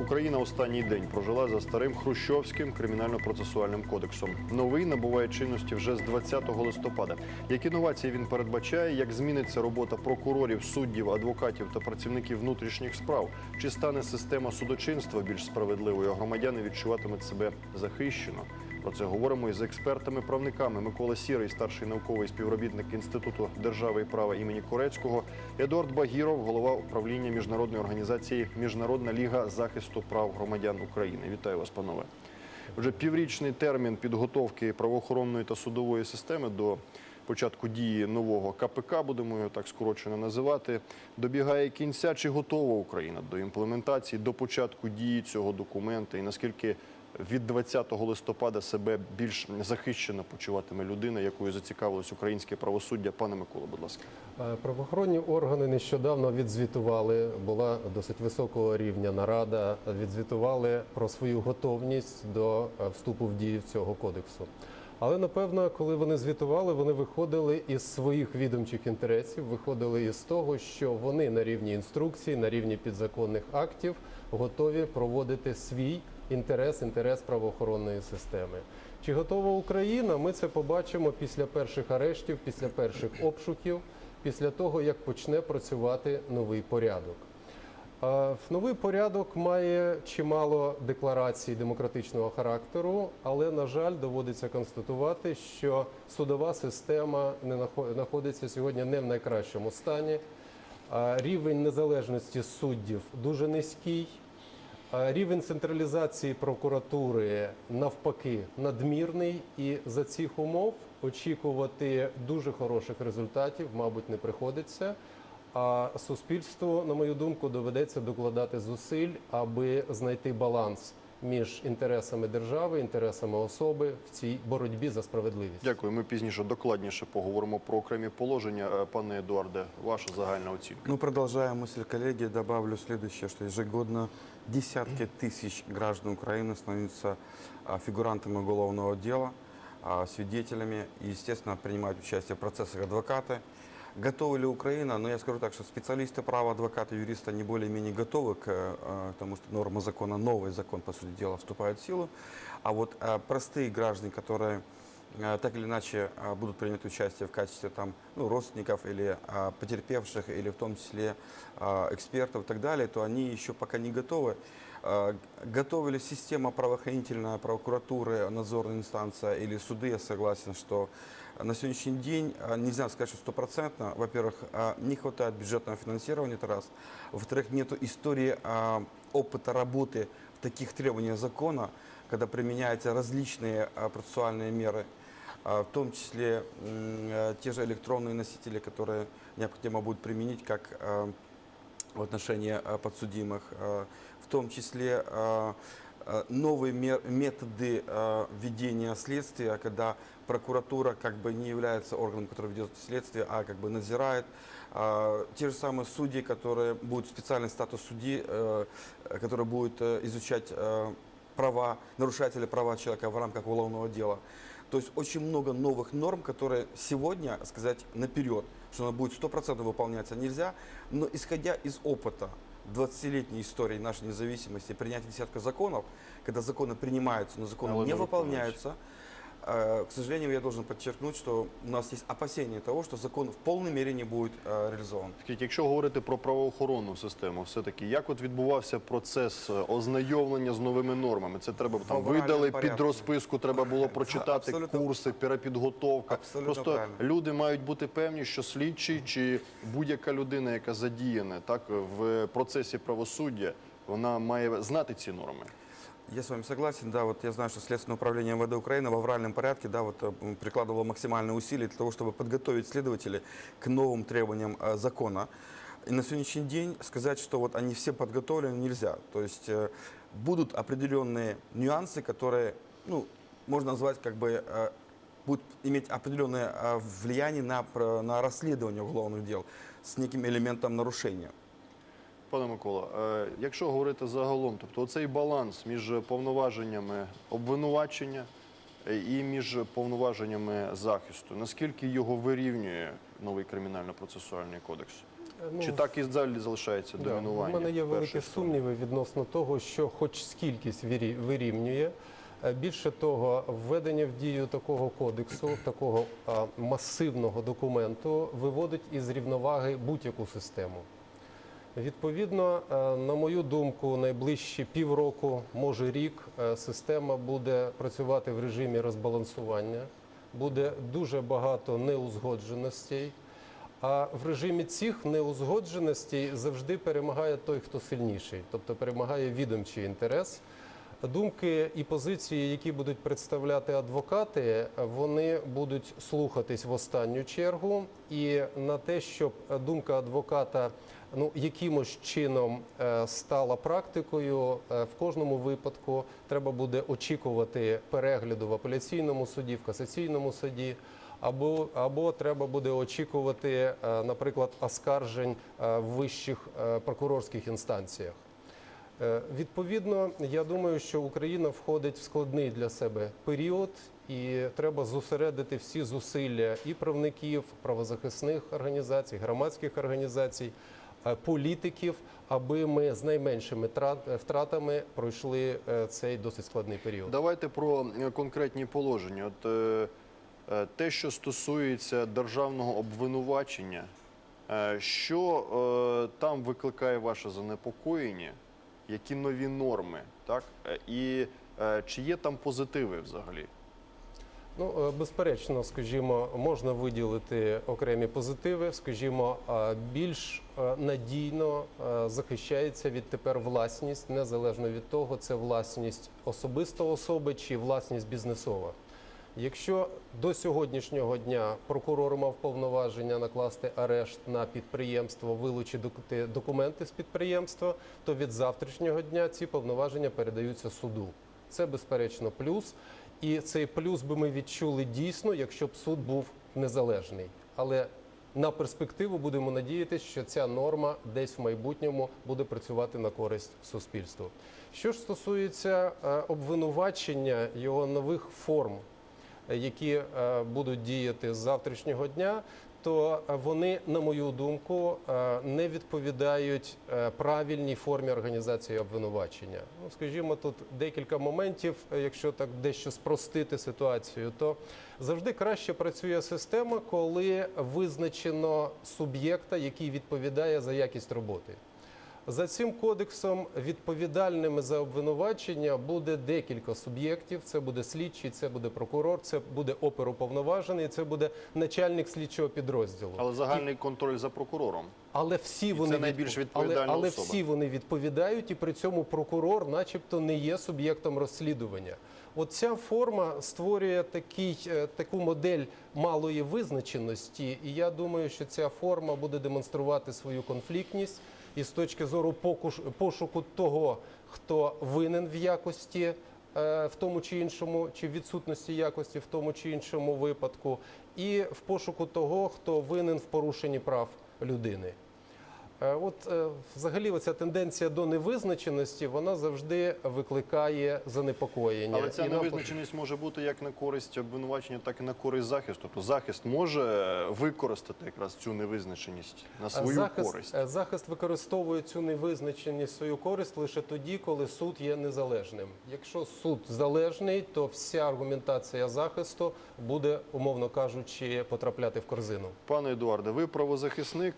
Україна останній день прожила за старим хрущовським кримінально-процесуальним кодексом. Новий набуває чинності вже з 20 листопада. Які новації він передбачає, як зміниться робота прокурорів, суддів, адвокатів та працівників внутрішніх справ? Чи стане система судочинства більш справедливою? Громадяни відчуватимуть себе захищено. Про це говоримо із експертами-правниками Микола Сірий, старший науковий співробітник Інституту держави і права імені Корецького, Едуард Багіров, голова управління міжнародної організації Міжнародна ліга захисту прав громадян України. Вітаю вас, панове. Вже піврічний термін підготовки правоохоронної та судової системи до початку дії нового КПК, будемо його так скорочено називати, добігає кінця. Чи готова Україна до імплементації, до початку дії цього документа, і наскільки від 20 листопада себе більш захищено почуватиме людина, якою зацікавилось українське правосуддя? Пане Микола, будь ласка. Е, Правоохоронні органи нещодавно відзвітували, була досить високого рівня нарада. Відзвітували про свою готовність до е, вступу в дію цього кодексу. Але напевно, коли вони звітували, вони виходили із своїх відомчих інтересів, виходили із того, що вони на рівні інструкцій, на рівні підзаконних актів готові проводити свій інтерес, інтерес правоохоронної системи. Чи готова Україна? Ми це побачимо після перших арештів, після перших обшуків, після того як почне працювати новий порядок. Новий порядок має чимало декларацій демократичного характеру, але на жаль, доводиться констатувати, що судова система не знаходиться сьогодні не в найкращому стані. Рівень незалежності суддів дуже низький. Рівень централізації прокуратури навпаки надмірний, і за цих умов очікувати дуже хороших результатів, мабуть, не приходиться. А суспільству, на мою думку, доведеться докладати зусиль, аби знайти баланс між інтересами держави, інтересами особи в цій боротьбі за справедливість. Дякую. Ми пізніше докладніше поговоримо про окремі положення. Е, Пане Едуарде, ваша загальна оцінка. Ну, продолжая мысль коллеги, добавлю следующее, что ежегодно десятки тысяч граждан Украины становятся а, фигурантами уголовного дела, а, свидетелями и, естественно, принимают участие в процессах адвокаты. Готова ли Украина? Но я скажу так, что специалисты права, адвокаты, юристы, они более-менее готовы к э, тому, что норма закона, новый закон, по сути дела, вступает в силу. А вот э, простые граждане, которые э, так или иначе э, будут принимать участие в качестве там, ну, родственников или э, потерпевших, или в том числе э, экспертов и так далее, то они еще пока не готовы. Э, Готова ли система правоохранительная, прокуратуры, надзорная инстанция или суды, я согласен, что на сегодняшний день э, нельзя сказать, что стопроцентно. Во-первых, э, не хватает бюджетного финансирования, это раз. Во-вторых, нет истории э, опыта работы в таких требованиях закона, когда применяются различные э, процессуальные меры, э, в том числе э, те же электронные носители, которые необходимо будет применить как э, в отношении э, подсудимых, в том числе новые методы ведения следствия, когда прокуратура как бы не является органом, который ведет следствие, а как бы надзирает. Те же самые судьи, которые будут специальный статус судьи, э, который будет э, изучать права, нарушателя права человека в рамках уголовного дела. То есть очень много новых норм, которые сегодня, сказать наперед, что она будет 100% выполняться нельзя, но исходя из опыта 20-летней истории нашей независимости, принятия десятка законов, когда законы принимаются, но законы Але не не выполняются, э, к сожалению, я должен подчеркнуть, что у нас есть опасения того, что закон в полной мере не будет реализован. Скажіть, якщо говорити про правоохоронну систему, все таки як от відбувався процес е, ознайомлення з новими нормами? Це треба там авральному видали порядку. під розписку, треба було прочитати Абсолютно- курси, перепідготовка. Абсолютно Просто правильно. люди мають бути певні, що слідчий чи будь-яка людина, яка задіяна так в процесі правосуддя, вона має знати ці норми. Я с вами согласен, да, вот я знаю, что Следственное управление МВД Украины в авральном порядке, да, вот э, прикладывало максимальные усилия для того, чтобы подготовить следователей к новым требованиям э, закона. И на сегодняшний день сказать, что вот они все подготовлены, нельзя. То есть э, будут определенные нюансы, которые, ну, можно назвать как бы будут иметь определенное влияние на, на расследование уголовных дел с неким элементом нарушения. Пане Микола, е, якщо говорити загалом, тобто оцей баланс між повноваженнями обвинувачення е, і між повноваженнями захисту, наскільки його вирівнює новий кримінально-процесуальний кодекс? Ну, Чи так і далі залишається Да, домінування? У мене є великі сумніви відносно того, що хоч скількись вирі- вирівнює. Е, Більше того, введення в дію такого кодексу, такого масивного документу, виводить із рівноваги будь-яку систему. Відповідно, е, на мою думку, найближчі півроку, може рік, е, система буде працювати в режимі розбалансування. Буде дуже багато неузгодженостей. А в режимі цих неузгодженостей завжди перемагає той, хто сильніший, тобто перемагає відомчий інтерес. Думки і позиції, які будуть представляти адвокати, вони будуть слухатись в останню чергу, і на те, щоб думка адвоката ну якимось чином е, стала практикою, е, в кожному випадку треба буде очікувати перегляду в апеляційному суді, в касаційному суді. Або, або треба буде очікувати, е, наприклад, оскаржень в вищих прокурорських інстанціях. Відповідно, я думаю, що Україна входить в складний для себе період, і треба зосередити всі зусилля і правників, правозахисних організацій, громадських організацій, політиків, аби ми з найменшими втратами пройшли е, цей досить складний період. Давайте про е, конкретні положення. От е, е, те, що стосується державного обвинувачення, е, що е, там викликає ваше занепокоєння, які нові норми, так? Е, І е, чи є там позитиви взагалі? Ну, е, безперечно, скажімо, можна виділити окремі позитиви. Скажімо, е, більш е, надійно захищається відтепер власність, незалежно від того, це власність особистої особи чи власність бізнесова. Якщо до сьогоднішнього дня прокурор мав повноваження накласти арешт на підприємство, вилучити документи з підприємства, то від завтрашнього дня ці повноваження передаються суду. Це безперечно плюс. І цей плюс би ми відчули дійсно, якщо б суд був незалежний. Але на перспективу будемо надіятися, що ця норма десь в майбутньому буде працювати на користь суспільству. Що ж стосується е, обвинувачення його нових форм, е, які е, будуть діяти з завтрашнього дня, то е, вони, на мою думку, е, не відповідають е, правильній формі організації обвинувачення. Ну, скажімо, тут декілька моментів, якщо так дещо спростити ситуацію, то завжди краще працює система, коли визначено суб'єкта, який відповідає за якість роботи. За цим кодексом відповідальними за обвинувачення буде декілька суб'єктів. Це буде слідчий, це буде прокурор, це буде оперуповноважений, це буде начальник слідчого підрозділу. Але загальний контроль за прокурором. Але всі це вони найбільш відпов- відповідальна але, але особа. всі вони відповідають, і при цьому прокурор, начебто, не є суб'єктом розслідування. От ця форма створює такий, е, таку модель малої визначеності, і я думаю, що ця форма буде демонструвати свою конфліктність і з точки зору пошуку того, хто винен в якості е, в тому чи іншому, чи відсутності якості в тому чи іншому випадку, і в пошуку того, хто винен в порушенні прав людини. Е, От е, взагалі оця тенденція до невизначеності вона завжди викликає занепокоєння. Але ця І невизначеність може бути як на користь обвинувачення, так і на користь захисту. Тобто захист може використати якраз цю невизначеність на свою захист, користь. е, захист використовує цю невизначеність свою користь лише тоді, коли суд є незалежним. Якщо суд залежний, то вся аргументація захисту буде, умовно кажучи, потрапляти в корзину. Пане Едуарде, ви правозахисник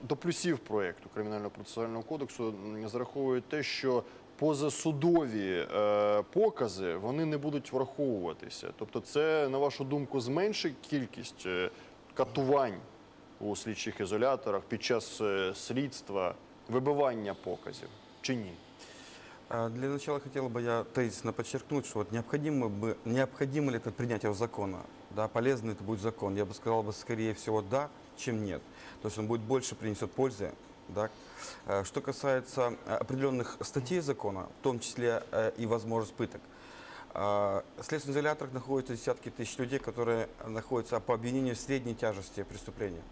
е, м, До плюсів проєкту Кримінально-процесуального кодексу м, зараховують те, що позасудові е, покази вони не будуть враховуватися. Тобто, це, на вашу думку, зменшить кількість е, катувань у слідчих ізоляторах під час е, слідства, вибивання показів чи ні? А, Для начала хотел бы я тезисно подчеркнуть, что вот необходимо, бы, необходимо ли это принятие закона, да, полезный это будет закон. Я бы сказал бы скорее всего да, чем нет. То есть он будет больше принесет пользы. Да. Э, Что касается э, определенных статей закона, в том числе э, и возможность пыток, э, в следственных изоляторах находятся десятки тысяч людей, которые находятся по обвинению в средней тяжести преступления.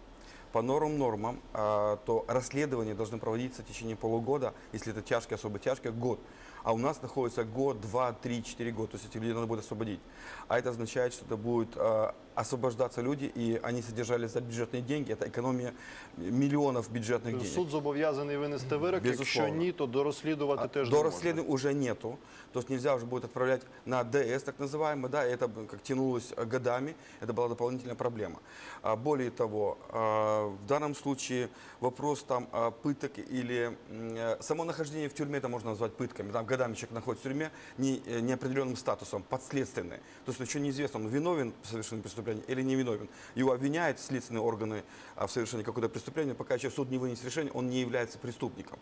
По нормам, а, то расследования должны проводиться в течение полугода, если это тяжкие, особо тяжкие, год. А у нас находится год, два, три, четыре года. То есть этих людей надо будет освободить. А это означает, что это будут а, освобождаться люди, и они содержались за бюджетные деньги. Это экономия миллионов бюджетных денег. Суд зобов'язаний винести вирок. Якщо Безусловно. ні, то дорослідувати А теж До не расследования уже нету. То есть нельзя уже будет отправлять на ДС, так называемый, да, и это как тянулось э, годами, это была дополнительная проблема. А, Более того, а, в данном случае вопрос там пыток или э, само нахождение в тюрьме, это можно назвать пытками, там годами человек находится в тюрьме не, э, неопределенным статусом, подследственный. То есть еще неизвестно, он виновен в совершении преступления или не виновен. Его обвиняют следственные органы а, в совершении какого-то преступления, пока еще суд не вынес решение, он не является преступником.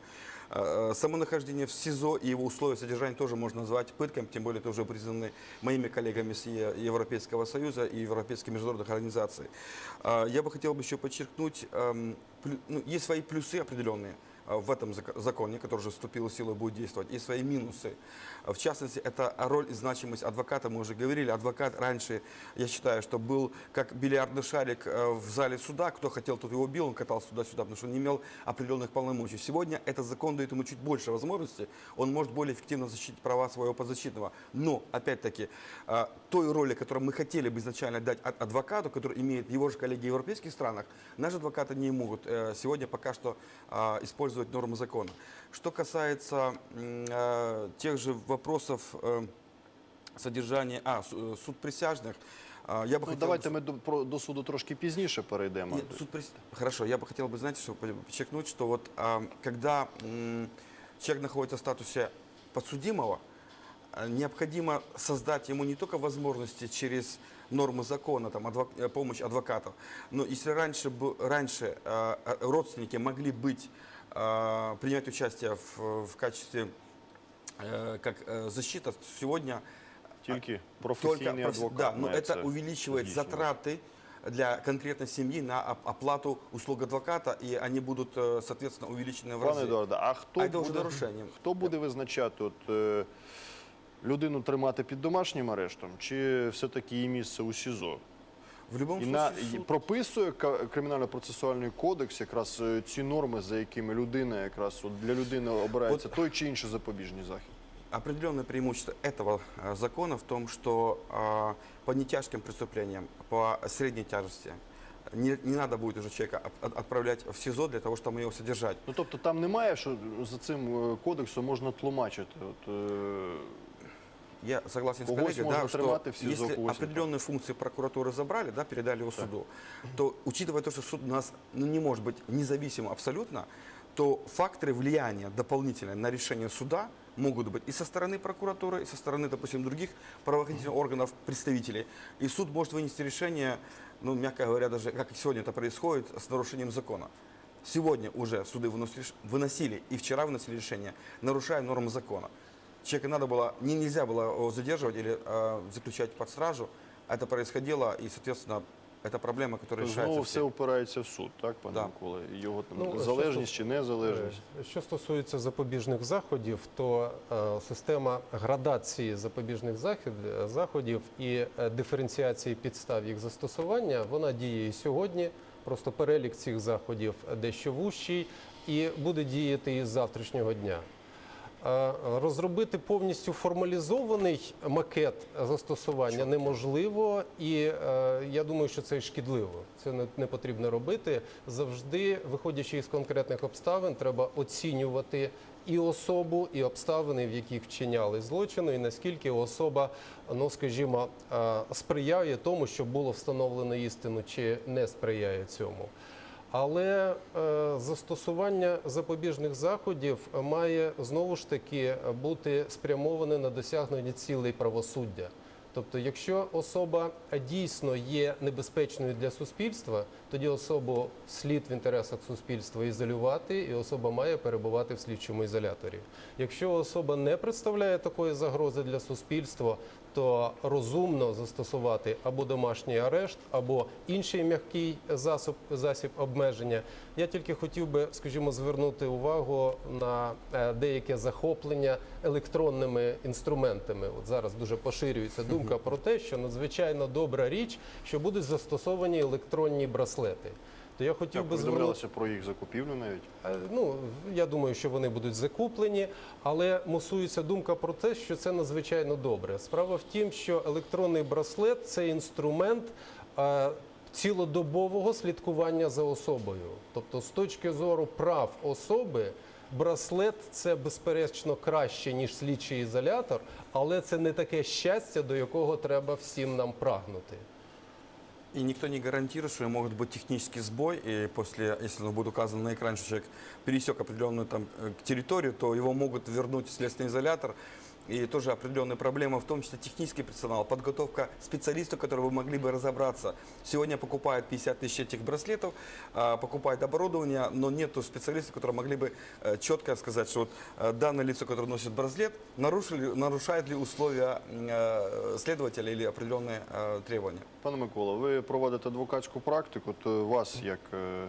А, Само нахождение в СИЗО и его условия содержания тоже можно назвать пытками, тем более это уже признаны моими коллегами с Е- Европейского Союза и европейских международных организаций. А, Я бы хотел бы еще подчеркнуть, эм, плю- ну, есть свои плюсы определенные а, в этом зак- законе, который уже вступил в силу будет действовать, и свои минусы. А, В частности, это роль и значимость адвоката, мы уже говорили. Адвокат раньше, я считаю, что был как бильярдный шарик э, в зале суда. Кто хотел, тот его бил, он катался туда-сюда, потому что он не имел определенных полномочий. Сегодня этот закон дает ему чуть больше возможностей, он может более эффективно защитить права своего подзащитного. Но, опять-таки, э, той роли, которую мы хотели бы изначально дать ад- адвокату, который имеет его же коллеги в европейских странах, наши адвокаты не могут э, сегодня пока что э, использовать нормы закона. Что касается э, тех же вопросов э, содержания, а, э, суд присяжных, э, я бы Ну, хотел... давайте ми до, про, до суду трошки пізніше перейдемо. Нет, суд прис- Хорошо, я бы хотел бы, знаете, что по- подчеркнуть, что вот а, когда м, человек находится в статусе подсудимого, а, необходимо создать ему не только возможности через нормы закона, там, адвок- э, помощь адвокатов, но если раньше, бы- раньше а, а, родственники могли быть, а, принимать участие в, в качестве э, как э, защита, сегодня Тільки только професійний професс- адвокат. Да, но має это це увеличивает здійснювати. затраты для конкретной семьи на оп- оплату услуг адвоката, и они будут, э, соответственно, увеличены в Пане разы. Едуарде, а хто А це вже буде, нарушення. хто буде визначати от, е, людину тримати під домашнім арештом, чи все-таки її місце у СІЗО? В любом І случае, на суд- і прописує Ка- кримінально-процесуальний кодекс якраз е, ці норми, за якими людина якраз от для людини обирається той чи інший запобіжний захід. определенное преимущество этого э, закона в том, что э, по нетяжким преступлениям, по средней тяжести, не, не надо будет уже человека от- от- отправлять в СИЗО для того, чтобы его содержать. Ну тобто там немає, що за цим е, кодексом можна тлумачити. От, е, Я согласен с коллегой, да, что если определенные функции прокуратуры забрали, да, передали его суду, то учитывая то, что суд у нас ну, не может быть независим абсолютно, то факторы влияния дополнительные на решение суда могут быть и со стороны прокуратуры, и со стороны, допустим, других правоохранительных органов, представителей. И суд может вынести решение, ну, мягко говоря, даже как сегодня это происходит, с нарушением закона. Сегодня уже суды выносили, выносили и вчера выносили решение, нарушая нормы закона. Человека надо было, не, нельзя было его задерживать или э, заключать под стражу. Это происходило, и, соответственно, это проблема, которая решается знову все всем. опирається в суд, так, пане Да. Микола? І Його там Ну, що залежність стос- чи незалежність. Е, Що стосується запобіжних заходів, то е, система градації запобіжних захід, е, заходів і е, диференціації підстав їх застосування, вона діє і сьогодні. Просто перелік цих заходів дещо вущий і буде діяти і з завтрашнього дня. Розробити повністю формалізований макет застосування неможливо, і е, я думаю, що це шкідливо. Це не, потрібно робити. Завжди, виходячи із конкретних обставин, треба оцінювати і особу, і обставини, в яких вчиняли злочини, і наскільки особа, ну скажімо, е, сприяє тому, щоб було встановлено істину, чи не сприяє цьому. Але е, застосування запобіжних заходів має знову ж таки бути спрямоване на досягнення цілей правосуддя. Тобто, якщо особа дійсно є небезпечною для суспільства, тоді особу слід в інтересах суспільства ізолювати, і особа має перебувати в слідчому ізоляторі. Якщо особа не представляє такої загрози для суспільства, то розумно застосувати або домашній арешт, або інший м'який засіб, засіб обмеження. Я тільки хотів би, скажімо, звернути увагу на е, деяке захоплення електронними інструментами. От зараз дуже поширюється думка про те, що надзвичайно добра річ, що будуть застосовані електронні браслети. То я хотів би звернути. про їх закупівлю навіть. Е, Ну, я думаю, що вони будуть закуплені, але мусується думка про те, що це надзвичайно добре. Справа в тім, що електронний браслет це інструмент е, цілодобового слідкування за особою. Тобто, з точки зору прав особи, браслет це безперечно краще, ніж слідчий ізолятор, але це не таке щастя, до якого треба всім нам прагнути. И никто не гарантирует, что может быть технический сбой, и после, если он будет указан на экране, что человек пересек определенную там э, территорию, то его могут вернуть в следственный изолятор. И тоже определенная проблема, в том числе технический персонал, подготовка специалистов, которые бы могли бы разобраться. Сегодня покупают 50 тысяч этих браслетов, а, покупают оборудование, но нету специалистов, которые могли бы э, четко сказать, что вот э, данное лицо, которое носит браслет, нарушили, нарушает ли условия э, следователя или определенные э, требования. Пане Микола, ви проводите адвокатську практику, то вас, як е,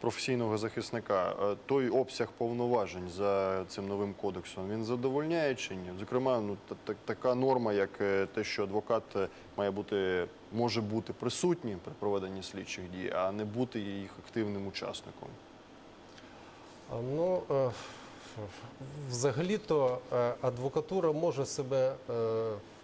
професійного захисника, е, той обсяг повноважень за цим новим кодексом він задовольняє чи ні? Зокрема, ну та- та- така норма, як е, те, що адвокат е, має бути, може бути присутнім при проведенні слідчих дій, а не бути їх активним учасником. Ну, взагалі-то адвокатура може себе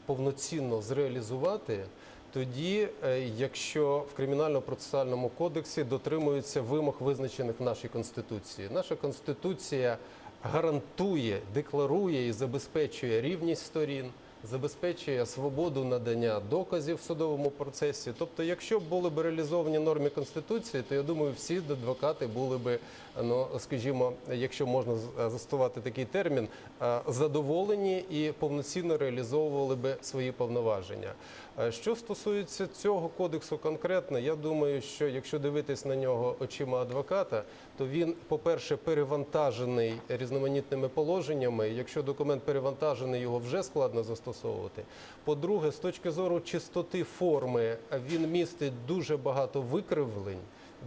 повноцінно зреалізувати тоді, е, якщо в кримінально-процесуальному кодексі дотримуються вимог, визначених в нашій конституції. Наша конституція гарантує, декларує і забезпечує рівність сторін. Забезпечує свободу надання доказів в судовому процесі. Тобто, якщо б були б реалізовані норми конституції, то я думаю, всі адвокати були б, ну скажімо, якщо можна з- застосувати такий термін, е, задоволені і повноцінно реалізовували би свої повноваження. Е, Що стосується цього кодексу конкретно, я думаю, що якщо дивитись на нього очима адвоката, то він, по-перше, перевантажений різноманітними положеннями. Якщо документ перевантажений, його вже складно застосовувати. По-друге, з точки зору чистоти форми, він містить дуже багато викривлень.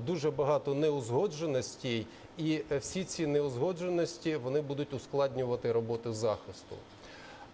Дуже багато неузгодженостей, і всі ці неузгодженості вони будуть ускладнювати роботу захисту.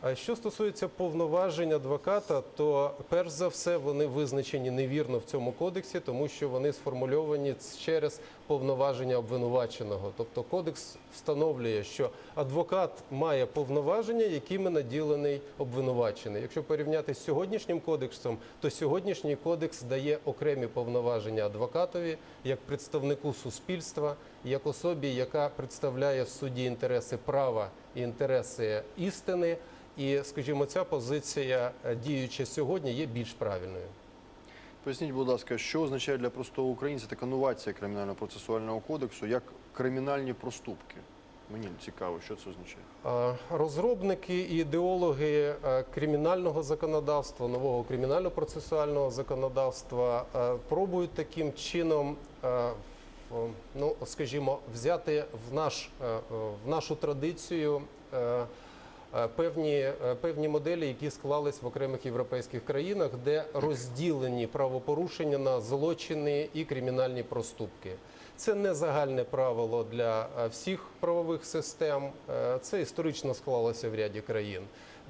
А що стосується повноважень адвоката, то перш за все вони визначені невірно в цьому кодексі, тому що вони сформульовані через повноваження обвинуваченого. Тобто кодекс встановлює, що адвокат має повноваження, якими наділений обвинувачений. Якщо порівняти з сьогоднішнім кодексом, то сьогоднішній кодекс дає окремі повноваження адвокатові як представнику суспільства, як особі, яка представляє в суді інтереси права і інтереси істини. І, скажімо, ця позиція е, діюча сьогодні є більш правильною. Поясніть, будь ласка, що означає для простого українця така новація кримінально-процесуального кодексу, як кримінальні проступки? Мені цікаво, що це означає. Розробники і ідеологи е, кримінального законодавства, нового кримінально-процесуального законодавства е, пробують таким чином, ну скажімо, взяти в наш в нашу традицію. Е, Певні, е, певні моделі, які склались в окремих європейських країнах, де розділені правопорушення на злочини і кримінальні проступки. Це не загальне правило для е, всіх правових систем. Це історично склалося в ряді країн.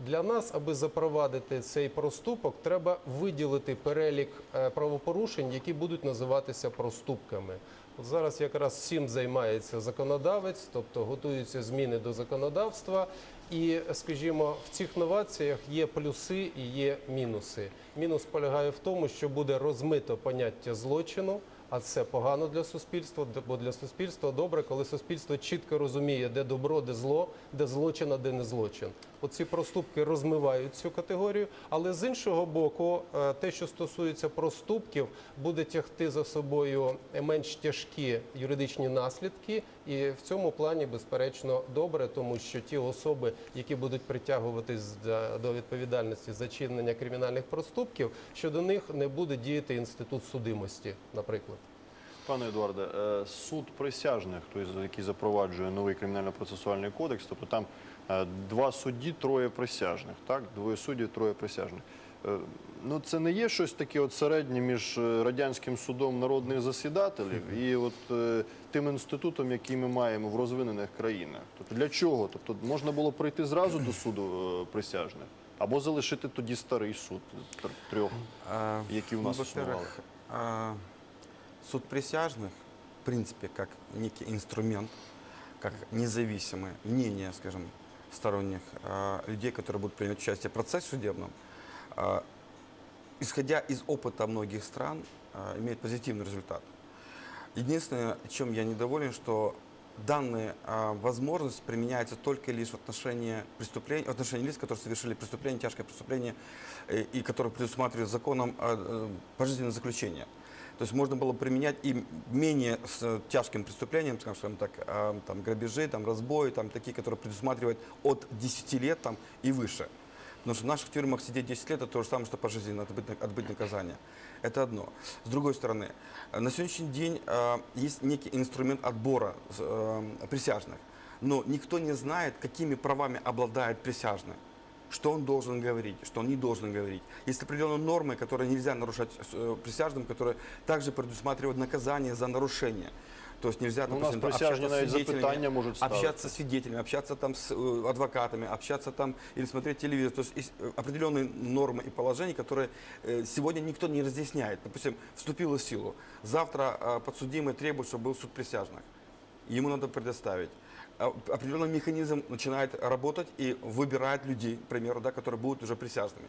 Для нас, аби запровадити цей проступок, треба виділити перелік правопорушень, які будуть називатися проступками. От зараз якраз всім займається законодавець, тобто готуються зміни до законодавства. І, скажімо, в цих новаціях є плюси і є мінуси. Мінус полягає в тому, що буде розмито поняття злочину. А це погано для суспільства, бо для суспільства добре, коли суспільство чітко розуміє, де добро, де зло, де злочин, а де не злочин. Оці проступки розмивають цю категорію, але з іншого боку, е, те, що стосується проступків, буде тягти за собою менш тяжкі юридичні наслідки, і в цьому плані, безперечно, добре, тому що ті особи, які будуть притягуватись до відповідальності за чинення кримінальних проступків, щодо них не буде діяти інститут судимості, наприклад. Пане Едуарде, е, суд присяжних, той, який запроваджує новий кримінально-процесуальний кодекс, тобто там два судді, троє присяжних, так? Двоє суддів, троє присяжних. Е, Ну, це не є щось таке от середнє між е, радянським судом народних засідателів і от е, тим інститутом, який ми маємо в розвинених країнах. Тобто для чого? Тобто можна було прийти зразу до суду е, присяжних або залишити тоді старий суд трьох. А, Які у нас ну, во-первых, а, суд присяжных в принципе, как некий инструмент, как независимое мнение, скажем, сторонних а, людей, которые будут принимать участие в процессе судебном, а, исходя из опыта многих стран, а, имеет позитивный результат. Единственное, чем я недоволен, что данная возможность применяется только лишь в отношении преступлений, в отношении лиц, которые совершили преступление, тяжкое преступление, э, и которые предусматривают законом э, пожизненное заключение. То есть можно было применять и менее с тяжким преступлением, скажем так, а, там, грабежи, там, разбои, там, такие, которые предусматривают от 10 лет там, и выше. Потому что в наших тюрьмах сидеть 10 лет – это то же самое, что пожизненно отбыть, отбыть наказание. Это одно. С другой стороны, на сегодняшний день э, есть некий инструмент отбора э, присяжных, но никто не знает, какими правами обладает присяжный. Что он должен говорить, что он не должен говорить. Есть определенные нормы, которые нельзя нарушать э, присяжным, которые также предусматривают наказание за нарушение. То есть нельзя, Ну, нас допустим, присяжні общаться с свидетелями, ставити. общаться с свидетелями, общаться там с э, адвокатами, общаться там или смотреть телевизор. То есть есть э, определенные нормы и положения, которые сегодня никто не разъясняет. Допустим, вступило в силу. Завтра э, подсудимый требует, чтобы был суд присяжных. Ему надо предоставить. А, Определенный механизм начинает работать и выбирает людей, к примеру, да, которые будут уже присяжными.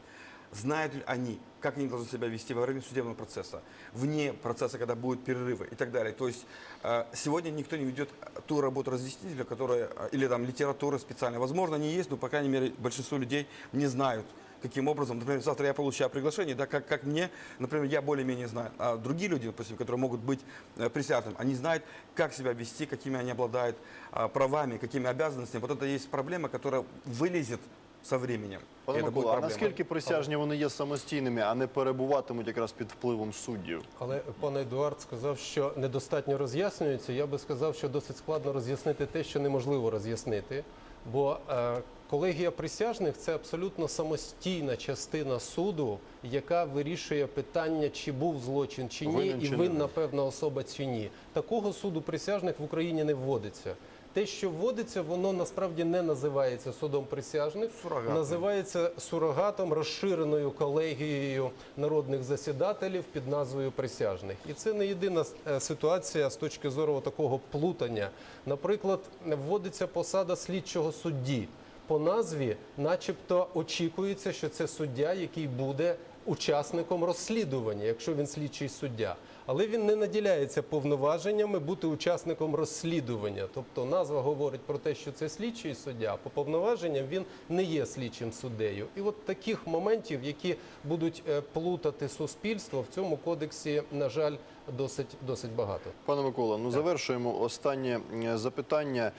Знают ли они, как они должны себя вести во время судебного процесса, вне процесса, когда будут перерывы и так далее. То есть э, сегодня никто не ведет ту работу разъяснителя, которая, э, или там литература специальная. Возможно, они есть, но, по крайней мере, большинство людей не знают, каким образом, например, завтра я получаю приглашение, да, как, как мне, например, я более-менее знаю, а другие люди, допустим, которые могут быть э, присяжными, они знают, как себя вести, какими они обладают а, правами, какими обязанностями. Вот это есть проблема, которая вылезет со временем. Пане И это будет Микола, а проблема. наскільки присяжні вони є самостійними, а не перебуватимуть якраз під впливом суддів? Але пан Едуард сказав, що недостатньо роз'яснюється. Я би сказав, що досить складно роз'яснити те, що неможливо роз'яснити. Бо е, колегія присяжних це абсолютно самостійна частина суду, яка вирішує питання, чи був злочин чи ні, Винен і чи не винна винен. певна особа чи ні. Такого суду присяжних в Україні не вводиться. Те, що вводиться, воно насправді не називається судом присяжних, Сурогатом. називається сурогатом, розширеною колегією народних засідателів під назвою присяжних. І це не єдина е, ситуація з точки зору такого плутання. Наприклад, вводиться посада слідчого судді. По назві, начебто, очікується, що це суддя, який буде учасником розслідування, якщо він слідчий суддя. Але він не наділяється повноваженнями бути учасником розслідування. Тобто назва говорить про те, що це слідчий суддя, а по повноваженням він не є слідчим суддею. І от таких моментів, які будуть е, плутати суспільство, в цьому кодексі, на жаль, досить досить багато. Пане Микола, ну завершуємо останнє е, запитання.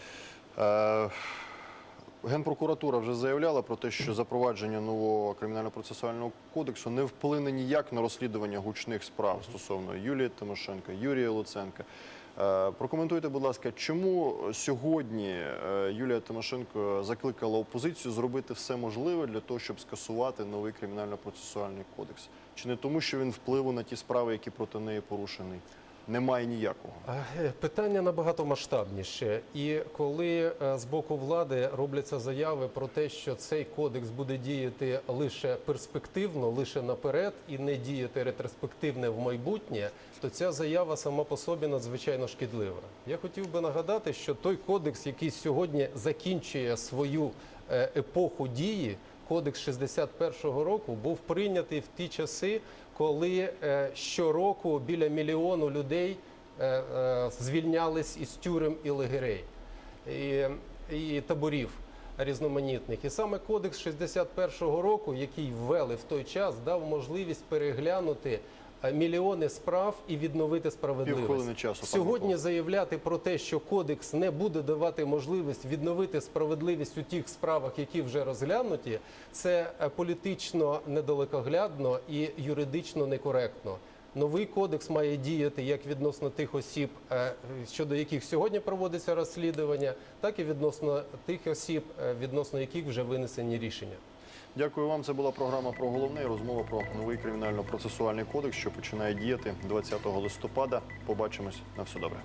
Е, Генпрокуратура вже заявляла про те, що запровадження нового кримінально-процесуального кодексу не вплине ніяк на розслідування гучних справ стосовно Юлії Тимошенка, Юрія Луценка. Е, Прокоментуйте, будь ласка, чому сьогодні е, Юлія Тимошенко закликала опозицію зробити все можливе для того, щоб скасувати новий кримінально-процесуальний кодекс? Чи не тому, що він впливу на ті справи, які проти неї порушений, немає ніякого? Е, Питання набагато масштабніше. І коли е, з боку влади робляться заяви про те, що цей кодекс буде діяти лише перспективно, лише наперед, і не діяти ретроспективне в майбутнє, то ця заява сама по собі надзвичайно шкідлива. Я хотів би нагадати, що той кодекс, який сьогодні закінчує свою е, епоху дії, кодекс 61-го року, був прийнятий в ті часи, коли е, щороку біля мільйону людей е, е, звільнялись із тюрем і лагерей і, і таборів різноманітних. І саме кодекс 61-го року, який ввели в той час, дав можливість переглянути мільйони справ і відновити справедливість. часу, Сьогодні заявляти про те, що кодекс не буде давати можливість відновити справедливість у тих справах, які вже розглянуті, це е, політично недалекоглядно і юридично некоректно. Новий кодекс має діяти як відносно тих осіб, е, щодо яких сьогодні проводиться розслідування, так і відносно тих осіб, е, відносно яких вже винесені рішення. Дякую вам. Це була програма про головне. Розмова про новий кримінально-процесуальний кодекс, що починає діяти 20 листопада. Побачимось на все добре.